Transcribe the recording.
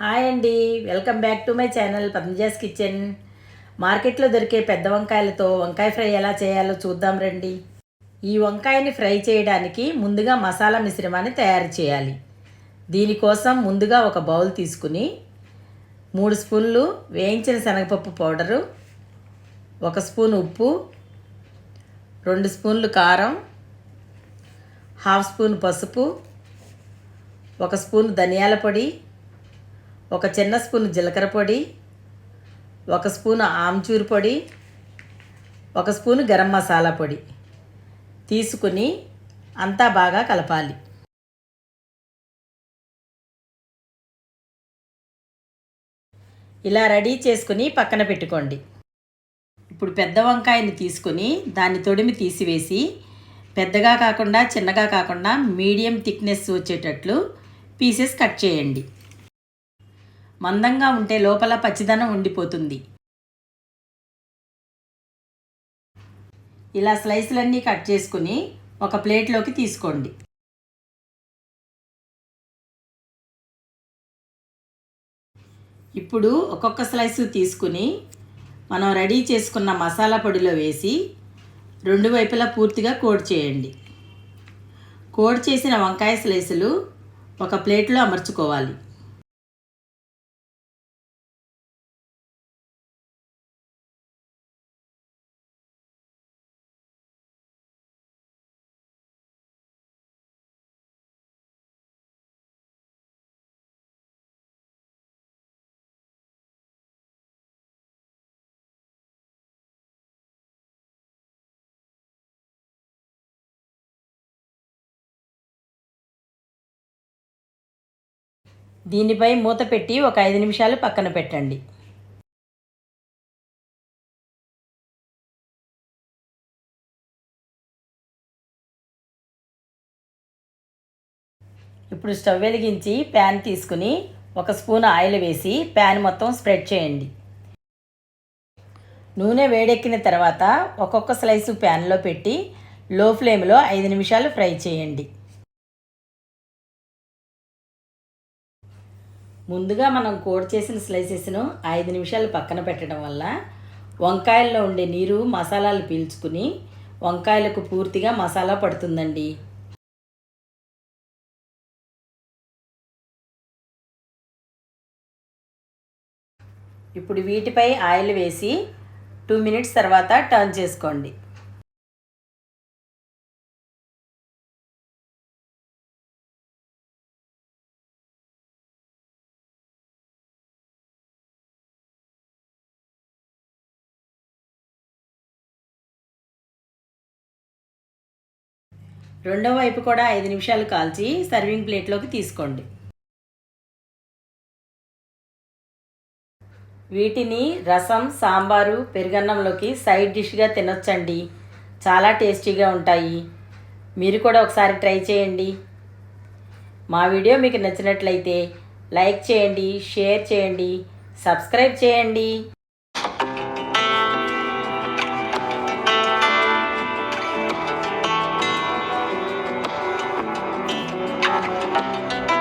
Hi అండి welcome back to my channel Padmaja's kitchen. మార్కెట్లో దొరికే పెద్ద వంకాయలతో వంకాయ ఫ్రై ఎలా చేయాలో చూద్దాం రండి. ఈ వంకాయని ఫ్రై చేయడానికి ముందుగా మసాలా మిశ్రమాన్ని తయారు చేయాలి. దీనికోసం ముందుగా ఒక బౌల్ తీసుకుని మూడు స్పూన్లు వేయించిన శనగపప్పు పౌడరు ఒక స్పూన్ ఉప్పు రెండు స్పూన్లు కారం హాఫ్ స్పూన్ పసుపు ఒక స్పూన్ ధనియాల పొడి ఒక చిన్న స్పూన్ జీలకర్ర పొడి ఒక స్పూన్ ఆమ్చూర్ పొడి ఒక స్పూన్ గరం మసాలా పొడి తీసుకుని అంతా బాగా కలపాలి. ఇలా రెడీ చేసుకుని పక్కన పెట్టుకోండి. ఇప్పుడు పెద్ద వంకాయని తీసుకొని దాన్ని తొడిమి తీసివేసి పెద్దగా కాకుండా చిన్నగా కాకుండా మీడియం థిక్నెస్ వచ్చేటట్లు పీసెస్ కట్ చేయండి. మందంగా ఉంటే లోపల పచ్చిదనం ఉండిపోతుంది. ఇలా స్లైసులన్నీ కట్ చేసుకుని ఒక ప్లేట్లోకి తీసుకోండి. ఇప్పుడు ఒక్కొక్క స్లైసు తీసుకుని మనం రెడీ చేసుకున్న మసాలా పొడిలో వేసి రెండు వైపులా పూర్తిగా కోడ్ చేయండి. కోడ్ చేసిన వంకాయ స్లైసులు ఒక ప్లేట్లో అమర్చుకోవాలి. దీనిపై మూత పెట్టి ఒక ఐదు నిమిషాలు పక్కన పెట్టండి. ఇప్పుడు స్టవ్ వెలిగించి ప్యాన్ తీసుకుని ఒక స్పూన్ ఆయిల్ వేసి ప్యాన్ మొత్తం స్ప్రెడ్ చేయండి. నూనె వేడెక్కిన తర్వాత ఒక్కొక్క స్లైసు ప్యాన్లో పెట్టి లో ఫ్లేమ్లో ఐదు నిమిషాలు ఫ్రై చేయండి. ముందుగా మనం కోడ్ చేసిన స్లైసెస్ను ఐదు నిమిషాలు పక్కన పెట్టడం వల్ల వంకాయల్లో ఉండే నీరు మసాలాలు పీల్చుకుని వంకాయలకు పూర్తిగా మసాలా పడుతుందండి. ఇప్పుడు వీటిపై ఆయిల్ వేసి టూ మినిట్స్ తర్వాత టర్న్ చేసుకోండి. రెండో వైపు కూడా ఐదు నిమిషాలు కాల్చి సర్వింగ్ ప్లేట్లోకి తీసుకోండి. వీటిని రసం సాంబారు పెరుగన్నంలోకి సైడ్ డిష్గా తినొచ్చండి. చాలా టేస్టీగా ఉంటాయి. మీరు కూడా ఒకసారి ట్రై చేయండి. మా వీడియో మీకు నచ్చినట్లయితే లైక్ చేయండి షేర్ చేయండి సబ్స్క్రైబ్ చేయండి.